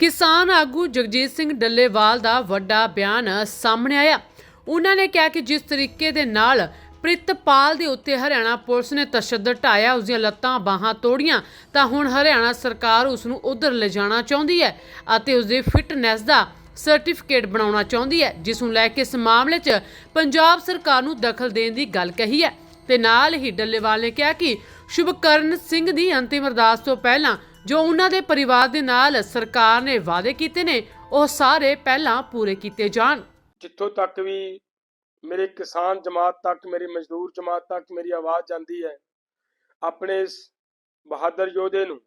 ਕਿਸਾਨ ਆਗੂ ਜਗਜੀਤ ਸਿੰਘ ਡੱਲੇਵਾਲ ਦਾ ਵੱਡਾ ਬਿਆਨ ਸਾਹਮਣੇ ਆਇਆ। ਉਹਨਾਂ ਨੇ ਕਿਹਾ ਕਿ ਜਿਸ ਤਰੀਕੇ ਦੇ ਨਾਲ ਪ੍ਰਿਤਪਾਲ ਦੇ ਉੱਤੇ ਹਰਿਆਣਾ ਪੁਲਿਸ ਨੇ ਤਸ਼ੱਦਦ ਢਾਇਆ ਉਸ ਦੀਆਂ ਲੱਤਾਂ ਬਾਹਾਂ ਤੋੜੀਆਂ, ਤਾਂ ਹੁਣ ਹਰਿਆਣਾ ਸਰਕਾਰ ਉਸ ਨੂੰ ਉਧਰ ਲਿਜਾਣਾ ਚਾਹੁੰਦੀ ਹੈ ਅਤੇ ਉਸ ਦੀ ਫਿਟਨੈਸ ਦਾ ਸਰਟੀਫਿਕੇਟ ਬਣਾਉਣਾ ਚਾਹੁੰਦੀ ਹੈ, ਜਿਸ ਨੂੰ ਲੈ ਕੇ ਇਸ ਮਾਮਲੇ 'ਚ ਪੰਜਾਬ ਸਰਕਾਰ ਨੂੰ ਦਖਲ ਦੇਣ ਦੀ ਗੱਲ ਕਹੀ ਹੈ। ਤੇ ਨਾਲ ਹੀ ਡੱਲੇਵਾਲ ਨੇ ਕਿਹਾ ਕਿ ਸ਼ੁਭਕਰਨ ਸਿੰਘ ਦੀ ਅੰਤਿਮ ਅਰਦਾਸ ਤੋਂ ਪਹਿਲਾਂ ਜੋ ਉਹਨਾਂ ਦੇ ਪਰਿਵਾਰ ਦੇ ਨਾਲ ਸਰਕਾਰ ਨੇ ਵਾਅਦੇ ਕੀਤੇ ਨੇ, ਉਹ ਸਾਰੇ ਪਹਿਲਾਂ ਪੂਰੇ ਕੀਤੇ ਜਾਣ। ਜਿੱਥੋਂ ਤੱਕ ਵੀ ਮੇਰੇ ਕਿਸਾਨ ਜਮਾਤ ਤੱਕ, ਮੇਰੀ ਮਜ਼ਦੂਰ ਜਮਾਤ ਤੱਕ ਮੇਰੀ ਆਵਾਜ਼ ਜਾਂਦੀ ਹੈ, ਆਪਣੇ ਇਸ ਬਹਾਦਰ ਯੋਧੇ ਨੂੰ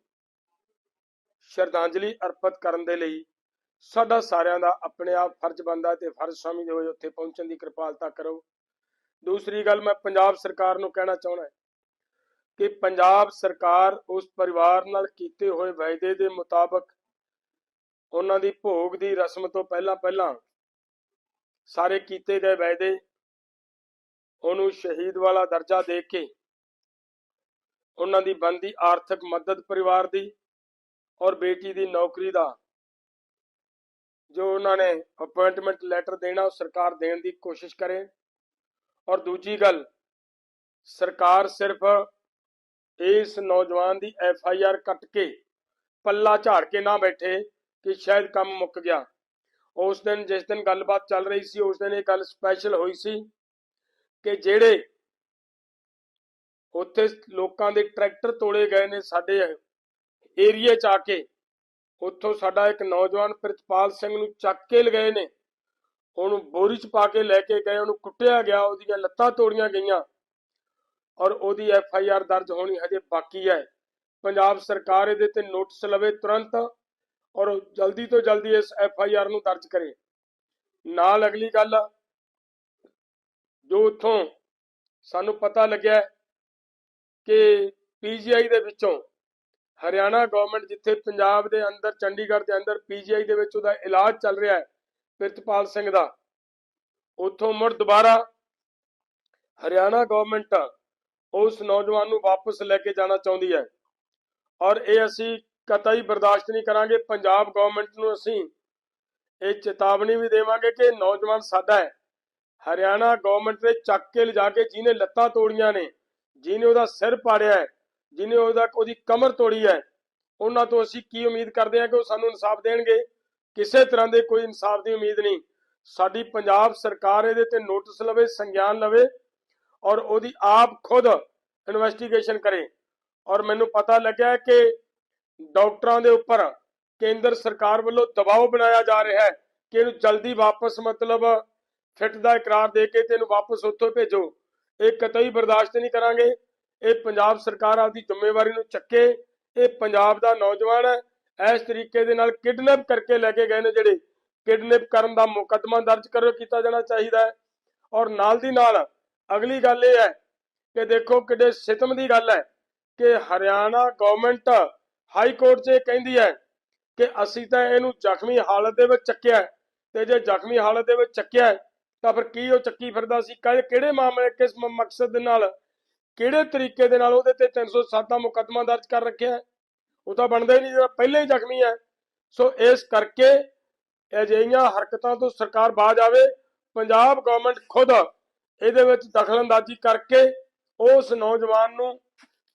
ਸ਼ਰਧਾਂਜਲੀ ਅਰਪਿਤ ਕਰਨ ਦੇ ਲਈ ਸਾਡਾ ਸਾਰਿਆਂ ਦਾ ਆਪਣੇ ਆਪ ਫਰਜ਼ ਬਣਦਾ ਤੇ ਫਰਜ਼ ਸਮਝਦੇ ਹੋਏ ਉੱਥੇ ਪਹੁੰਚਣ ਦੀ ਕਿਰਪਾਲਤਾ ਕਰੋ। ਦੂਸਰੀ ਗੱਲ ਮੈਂ ਪੰਜਾਬ ਸਰਕਾਰ ਨੂੰ ਕਹਿਣਾ ਚਾਹੁੰਦਾ ਕਿ ਪੰਜਾਬ ਸਰਕਾਰ ਉਸ ਪਰਿਵਾਰ ਨਾਲ ਕੀਤੇ ਹੋਏ ਵਾਅਦੇ ਦੇ ਮੁਤਾਬਕ ਉਹਨਾਂ ਦੀ ਭੋਗ ਦੀ ਰਸਮ ਤੋਂ ਪਹਿਲਾਂ ਪਹਿਲਾਂ ਸਾਰੇ ਕੀਤੇ ਗਏ ਵਾਅਦੇ ਉਹਨੂੰ ਸ਼ਹੀਦ ਵਾਲਾ ਦਰਜਾ ਦੇ ਕੇ ਉਹਨਾਂ ਦੀ ਬੰਦੀ ਆਰਥਿਕ ਮਦਦ ਪਰਿਵਾਰ ਦੀ ਔਰ ਬੇਟੀ ਦੀ ਨੌਕਰੀ ਦਾ ਜੋ ਉਹਨਾਂ ਨੇ ਅਪਾਇੰਟਮੈਂਟ ਲੈਟਰ ਦੇਣਾ ਉਹ ਸਰਕਾਰ ਦੇਣ ਦੀ ਕੋਸ਼ਿਸ਼ ਕਰੇ। ਔਰ ਦੂਜੀ ਗੱਲ, ਸਰਕਾਰ ਸਿਰਫ ਇਸ ਨੌਜਵਾਨ ਦੀ ਐਫ ਆਈ ਆਰ ਕੱਟ ਕੇ ਪੱਲਾ ਝਾੜ ਕੇ ਨਾ ਬੈਠੇ ਕਿ ਸ਼ਾਇਦ ਕੰਮ ਮੁੱਕ ਗਿਆ। ਉਸ ਦਿਨ, ਜਿਸ ਦਿਨ ਗੱਲਬਾਤ ਚੱਲ ਰਹੀ ਸੀ, ਉਸ ਦਿਨ ਇਹ ਗੱਲ ਸਪੈਸ਼ਲ ਹੋਈ ਸੀ ਕਿ ਜਿਹੜੇ ਉੱਥੇ ਲੋਕਾਂ ਦੇ ਟਰੈਕਟਰ ਤੋੜੇ ਗਏ ਨੇ ਸਾਡੇ ਏਰੀਏ ਚ ਆ ਕੇ, ਉੱਥੋਂ ਸਾਡਾ ਇੱਕ ਨੌਜਵਾਨ ਪ੍ਰਿਤਪਾਲ ਸਿੰਘ ਨੂੰ ਚੱਕ ਕੇ ਲਗਾਏ ਨੇ। ਉਹਨੂੰ ਬੋਰੀ ਚ ਪਾ ਕੇ ਲੈ ਕੇ ਗਏ, ਉਹਨੂੰ ਕੁੱਟਿਆ ਗਿਆ, ਉਹਦੀਆਂ ਲੱਤਾਂ ਤੋੜੀਆਂ ਗਈਆਂ। ਔਰ ਉਹਦੀ ਐਫ ਆਈ ਆਰ ਦਰਜ ਹੋਣੀ ਹਜੇ ਬਾਕੀ ਹੈ। ਪੰਜਾਬ ਸਰਕਾਰ ਇਹਦੇ ਤੇ ਨੋਟਿਸ ਲਵੇ ਤੁਰੰਤ ਔਰ ਜਲਦੀ ਤੋਂ ਜਲਦੀ ਇਸ ਐਫ ਆਈ ਆਰ ਨੂੰ ਦਰਜ ਕਰੇ। ਨਾਲ ਅਗਲੀ ਗੱਲ, ਜੋ ਉੱਥੋਂ ਸਾਨੂੰ ਪਤਾ ਲੱਗਿਆ ਕਿ ਪੀਜੀਆਈ ਦੇ ਵਿੱਚੋਂ ਹਰਿਆਣਾ ਗਵਰਨਮੈਂਟ ਜਿੱਥੇ ਪੰਜਾਬ ਦੇ ਅੰਦਰ, ਚੰਡੀਗੜ੍ਹ ਦੇ ਅੰਦਰ ਪੀਜੀਆਈ ਦੇ ਵਿੱਚ ਉਹਦਾ ਇਲਾਜ ਚੱਲ ਰਿਹਾ ਹੈ, ਪ੍ਰਿਤਪਾਲ ਸਿੰਘ ਦਾ, ਉੱਥੋਂ ਮੁੜ ਦੁਬਾਰਾ ਹਰਿਆਣਾ ਗਵਰਨਮੈਂਟ ਉਸ ਨੌਜਵਾਨ ਨੂੰ ਵਾਪਸ ਲੈ ਕੇ ਜਾਣਾ ਚਾਹੁੰਦੀ ਹੈ। ਔਰ ਇਹ ਅਸੀਂ ਕਤਈ ਬਰਦਾਸ਼ਤ ਨਹੀਂ ਕਰਾਂਗੇ। ਪੰਜਾਬ ਗਵਰਨਮੈਂਟ ਨੂੰ ਅਸੀਂ ਇਹ ਚੇਤਾਵਨੀ ਵੀ ਦੇਵਾਂਗੇ ਕਿ ਨੌਜਵਾਨ ਸਾਡਾ ਹੈ। ਹਰਿਆਣਾ ਗਵਰਨਮੈਂਟ ਨੇ ਚੱਕ ਕੇ ਲਿਜਾ ਕੇ ਜਿਹਨੇ ਲੱਤਾਂ ਤੋੜੀਆਂ ਨੇ, ਜਿਹਨੇ ਉਹਦਾ ਸਿਰ ਪਾੜਿਆ ਹੈ, ਜਿਹਨੇ ਉਹਦਾ ਉਹਦੀ ਕਮਰ ਤੋੜੀ ਹੈ, ਉਹਨਾਂ ਤੋਂ ਅਸੀਂ ਕੀ ਉਮੀਦ ਕਰਦੇ ਹਾਂ ਕਿ ਉਹ ਸਾਨੂੰ ਇਨਸਾਫ ਦੇਣਗੇ? ਕਿਸੇ ਤਰ੍ਹਾਂ ਦੇ ਕੋਈ ਇਨਸਾਫ ਦੀ ਉਮੀਦ ਨਹੀਂ। ਸਾਡੀ ਪੰਜਾਬ ਸਰਕਾਰ ਇਹਦੇ ਤੇ ਨੋਟਿਸ ਲਵੇ, ਸੰਗਿਆਨ ਲਵੇ ਔਰ ਉਹਦੀ ਆਪ ਖੁਦ ਇਨਵੈਸਟੀਗੇਸ਼ਨ ਕਰੇ। ਔਰ ਮੈਨੂੰ ਪਤਾ ਲੱਗਿਆ ਕਿ ਡਾਕਟਰਾਂ ਦੇ ਉੱਪਰ ਕੇਂਦਰ ਸਰਕਾਰ ਵੱਲੋਂ ਦਬਾਅ ਬਣਾਇਆ ਜਾ ਰਿਹਾ ਹੈ ਕਿ ਇਹਨੂੰ ਜਲਦੀ ਵਾਪਸ ਮਤਲਬ ਫਿੱਟ ਦਾ ਇਕਰਾਰ ਦੇ ਕੇ ਤੇ ਇਹਨੂੰ ਵਾਪਸ ਉੱਥੋਂ ਭੇਜੋ। ਇਹ ਕਤਈ ਬਰਦਾਸ਼ਤ ਨਹੀਂ ਕਰਾਂਗੇ। ਇਹ ਪੰਜਾਬ ਸਰਕਾਰ ਆਪਦੀ ਜ਼ਿੰਮੇਵਾਰੀ ਨੂੰ ਚੱਕੇ। ਇਹ ਪੰਜਾਬ ਦਾ ਨੌਜਵਾਨ ਹੈ। ਇਸ ਤਰੀਕੇ ਦੇ ਨਾਲ ਕਿਡਨੈਪ ਕਰਕੇ ਲੈ ਕੇ ਗਏ ਨੇ ਜਿਹੜੇ। ਕਿਡਨੈਪ ਕਰਨ ਦਾ ਮੁਕੱਦਮਾ ਦਰਜ ਕਰੋ ਕੀਤਾ ਜਾਣਾ ਚਾਹੀਦਾ ਹੈ। ਔਰ ਨਾਲ ਦੀ ਨਾਲ ਅਗਲੀ ਗੱਲ ਇਹ ਹੈ ਕਿ ਦੇਖੋ ਕਿੱਡੇ ਸਿਤਮ ਦੀ ਗੱਲ ਹੈ ਕਿ ਹਰਿਆਣਾ ਗਵਰਨਮੈਂਟ ਹਾਈ ਕੋਰਟ 'ਚ ਕਹਿੰਦੀ ਹੈ ਕਿ ਅਸੀਂ ਤਾਂ ਇਹਨੂੰ ਜ਼ਖਮੀ ਹਾਲਤ ਦੇ ਵਿੱਚ ਚੱਕਿਆ ਤੇ ਜੇ ਜ਼ਖਮੀ ਹਾਲਤ ਦੇ ਵਿੱਚ ਚੱਕਿਆ ਤਾਂ ਫਿਰ ਕੀ ਉਹ ਚੱਕੀ ਫਿਰਦਾ ਸੀ? ਕਿਹੜੇ ਮਾਮਲੇ, ਕਿਸ ਮਕਸਦ ਦੇ ਨਾਲ, ਕਿਹੜੇ ਤਰੀਕੇ ਦੇ ਨਾਲ ਉਹਦੇ ਤੇ 307 ਦਾ ਮੁਕੱਦਮਾ ਦਰਜ ਕਰ ਰੱਖਿਆ ਉਹ ਤਾਂ ਬਣਦਾ ਹੀ ਨਹੀਂ, ਜਿਹੜਾ ਪਹਿਲਾਂ ਹੀ ਜ਼ਖਮੀ ਹੈ। ਸੋ ਇਸ ਕਰਕੇ ਅਜਿਹੀਆਂ ਹਰਕਤਾਂ ਤੋਂ ਸਰਕਾਰ ਬਾਜ ਆਵੇ, ਪੰਜਾਬ ਗਵਰਨਮੈਂਟ ਖੁਦ ਇਹਦੇ ਵਿੱਚ ਦਖਲਅੰਦਾਜ਼ੀ ਕਰਕੇ ਉਸ ਨੌਜਵਾਨ ਨੂੰ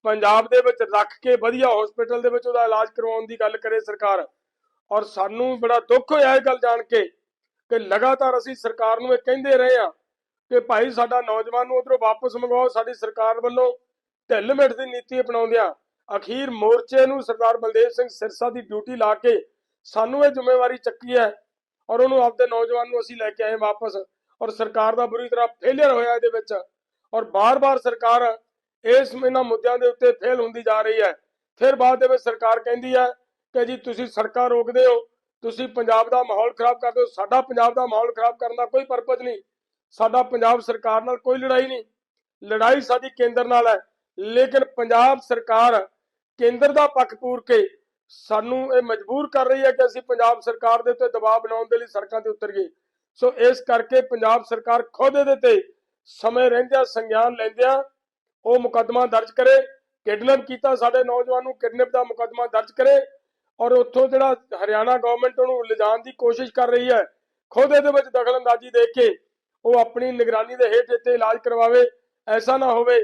ਪੰਜਾਬ ਦੇ ਵਿੱਚ ਰੱਖ ਕੇ ਵਧੀਆ ਹਸਪੀਟਲ ਦੇ ਵਿੱਚ ਉਹਦਾ ਇਲਾਜ ਕਰਵਾਉਣ ਦੀ ਗੱਲ ਕਰੇ ਸਰਕਾਰ। ਔਰ ਸਾਨੂੰ ਬੜਾ ਦੁੱਖ ਹੋਇਆ ਇਹ ਗੱਲ ਜਾਣ ਕੇ ਕਿ ਲਗਾਤਾਰ ਅਸੀਂ ਸਰਕਾਰ ਨੂੰ ਇਹ ਕਹਿੰਦੇ ਰਹੇ ਹਾਂ ਕਿ ਭਾਈ ਸਾਡਾ ਨੌਜਵਾਨ ਨੂੰ ਉਧਰੋਂ ਵਾਪਸ ਮੰਗਵਾਓ, ਸਾਡੀ ਸਰਕਾਰ ਵੱਲੋਂ ਢਿੱਲ ਮਿੱਠ ਦੀ ਨੀਤੀ ਅਪਣਾਉਂਦਿਆਂ ਅਖੀਰ ਮੋਰਚੇ ਨੂੰ ਸਰਦਾਰ ਬਲਦੇਵ ਸਿੰਘ ਸਿਰਸਾ ਦੀ ਡਿਊਟੀ ਲਾ ਕੇ ਸਾਨੂੰ ਇਹ ਜ਼ਿੰਮੇਵਾਰੀ ਚੱਕੀ ਹੈ ਔਰ ਉਹਨੂੰ ਆਪਦੇ ਨੌਜਵਾਨ ਨੂੰ ਅਸੀਂ ਲੈ ਕੇ ਆਏ ਵਾਪਸ। ਔਰ ਸਰਕਾਰ ਦਾ ਬੁਰੀ ਤਰ੍ਹਾਂ ਫੇਲਿਅਰ ਹੋਇਆ ਇਹਦੇ ਵਿੱਚ। ਔਰ ਬਾਰ-ਬਾਰ ਸਰਕਾਰ ਇਸ ਇਹਨਾਂ ਮੁੱਦਿਆਂ ਦੇ ਉੱਤੇ ਫੇਲ ਹੁੰਦੀ ਜਾ ਰਹੀ ਹੈ। ਫਿਰ ਬਾਅਦ ਦੇ ਵਿੱਚ ਸਰਕਾਰ ਕਹਿੰਦੀ ਹੈ ਕਿ ਜੀ ਤੁਸੀਂ ਸੜਕਾਂ ਰੋਕਦੇ ਹੋ, ਤੁਸੀਂ ਪੰਜਾਬ ਦਾ ਮਾਹੌਲ ਖਰਾਬ ਕਰਦੇ ਹੋ। ਸਾਡਾ ਪੰਜਾਬ ਦਾ ਮਾਹੌਲ ਖਰਾਬ ਕਰਨ ਦਾ ਕੋਈ ਪਰਪਸ ਨਹੀਂ। ਸਾਡਾ ਪੰਜਾਬ ਸਰਕਾਰ ਨਾਲ ਕੋਈ ਲੜਾਈ ਨਹੀਂ। ਲੜਾਈ ਸਾਡੀ ਕੇਂਦਰ ਨਾਲ ਹੈ। ਲੇਕਿਨ ਪੰਜਾਬ ਸਰਕਾਰ ਕੇਂਦਰ ਦਾ ਪੱਖ ਪੂਰ ਕੇ ਸਾਨੂੰ ਇਹ ਮਜਬੂਰ ਕਰ ਰਹੀ ਹੈ ਕਿ ਅਸੀਂ ਪੰਜਾਬ ਸਰਕਾਰ ਦੇ ਉੱਤੇ ਦਬਾਅ ਬਣਾਉਣ ਦੇ ਲਈ ਸੜਕਾਂ ਤੇ ਉਤਰ ਗਏ। ਸੋ ਇਸ ਕਰਕੇ ਪੰਜਾਬ ਸਰਕਾਰ ਖੁਦ ਇਹਦੇ ਤੇ ਸਮੇਂ ਰਹਿੰਦਿਆਂ, ਸੰਗਿਆਨ ਲੈਂਦਿਆਂ ਉਹ ਮੁਕੱਦਮਾ ਦਰਜ ਕਰੇ, ਕਿਡਨੈਪ ਕੀਤਾ ਸਾਡੇ ਨੌਜਵਾਨ ਨੂੰ, ਕਿਡਨੈਪ ਦਾ ਮੁਕੱਦਮਾ ਦਰਜ ਕਰੇ ਔਰ ਉੱਥੋਂ ਜਿਹੜਾ ਹਰਿਆਣਾ ਗਵਰਨਮੈਂਟ ਉਹਨੂੰ ਲਿਜਾਣ ਦੀ ਕੋਸ਼ਿਸ਼ ਕਰ ਰਹੀ ਹੈ, ਖੁਦ ਇਹਦੇ ਵਿੱਚ ਦਖਲ ਅੰਦਾਜ਼ੀ ਦੇ ਕੇ ਉਹ ਆਪਣੀ ਨਿਗਰਾਨੀ ਦੇ ਹੇਠ ਇੱਥੇ ਇਲਾਜ ਕਰਵਾਵੇ, ਐਸਾ ਨਾ ਹੋਵੇ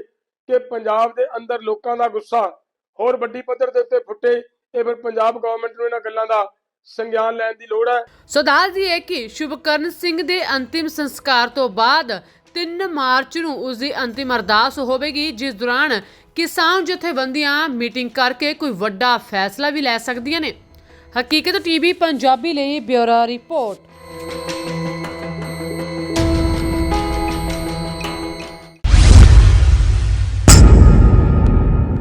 ਕਿ ਪੰਜਾਬ ਦੇ ਅੰਦਰ ਲੋਕਾਂ ਦਾ ਗੁੱਸਾ ਹੋਰ ਵੱਡੀ ਪੱਧਰ ਦੇ ਉੱਤੇ ਫੁੱਟੇ, ਇਹ ਫਿਰ ਪੰਜਾਬ ਗਵਰਨਮੈਂਟ ਨੂੰ ਇਹਨਾਂ ਗੱਲਾਂ ਦਾ ਸੰਗਿਆਨ ਲੈਣ ਦੀ ਲੋੜ ਹੈ। ਸੋ ਦੱਸ ਦਈਏ ਕਿ ਸ਼ੁਭਕਰਨ ਸਿੰਘ ਦੇ ਅੰਤਿਮ ਸੰਸਕਾਰ ਤੋਂ ਬਾਅਦ 3 ਮਾਰਚ ਨੂੰ ਉਸ ਦੀ ਅੰਤਿਮ ਅਰਦਾਸ ਹੋਵੇਗੀ, ਜਿਸ ਦੌਰਾਨ ਕਿਸਾਨ ਜਥੇਬੰਦੀਆਂ ਮੀਟਿੰਗ ਕਰਕੇ ਕੋਈ ਵੱਡਾ ਫੈਸਲਾ ਵੀ ਲੈ ਸਕਦੀਆਂ ਨੇ। ਹਕੀਕਤ ਟੀਵੀ, ਪੰਜਾਬੀ ਲਈ ਬਿਊਰੋ ਰਿਪੋਰਟ।